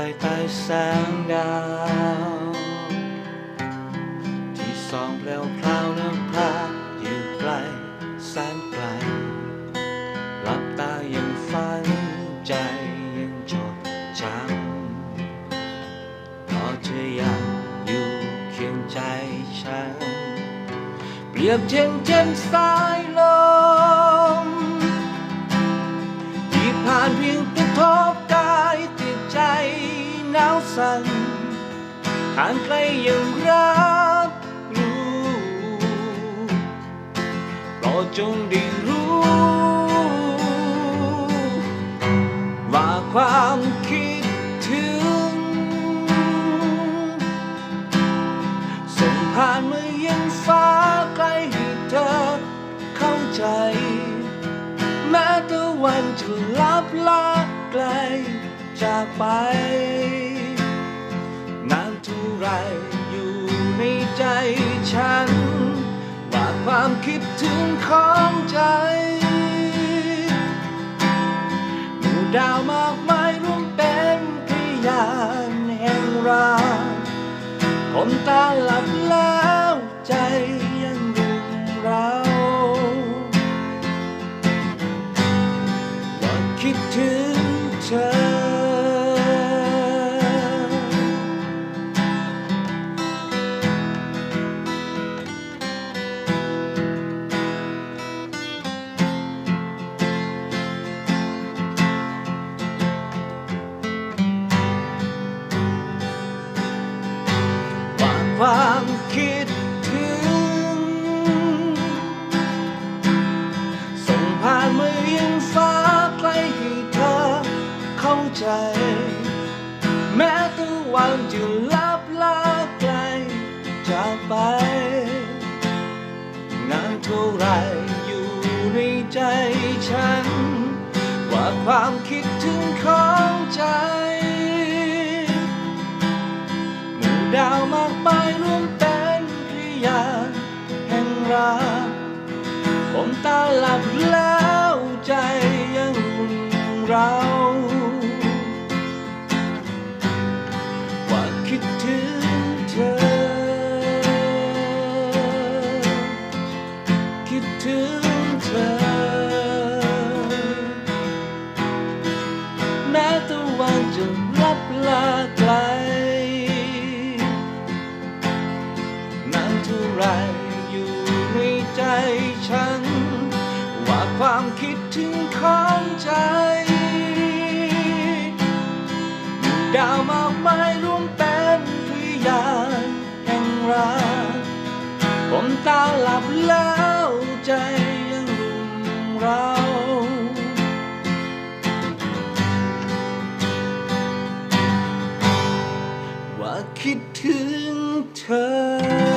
ายใต้แสงดาว ที่ส่องแปลวพราวน้ำพระอยู่ไกลแสนไกลหลับตายังฝันใจยังจดจำเพราะเธอยังอยู่เคียงใจฉัน เปรียบเช่นเช่นสายลมที่ผ่านเพียง สั่นห่างไกลยังรับรู้โปรดจงได้รู้ ว่าความคิดถึง ส่งผ่านมือยังฟ้าไกลให้เธอเข้าใจ แม้ตะวันจะลับลาไกลจากไป ไรอยู่ในใจฉัน ว่าความคิดถึงของใจหมู่ดาวมากมายรวมเป็นพยานแห่งรักผมตาหลับแล้วใจ ใจ แม้ตะวันจะลับลาไกลจากไป นานเท่าไรอยู่ในใจฉัน ว่าความคิดถึงของใจหมู่ดาวมากมายรวมเป็นพยานแห่งรักผมตาหลับแล้วใจยังรุ่มเรา ความคิดถึงของใจ ดาวมากมายรวมเป็นพยานแห่งรักผมตาหลับแล้วใจยังรุมเราว่าคิดถึงเธอ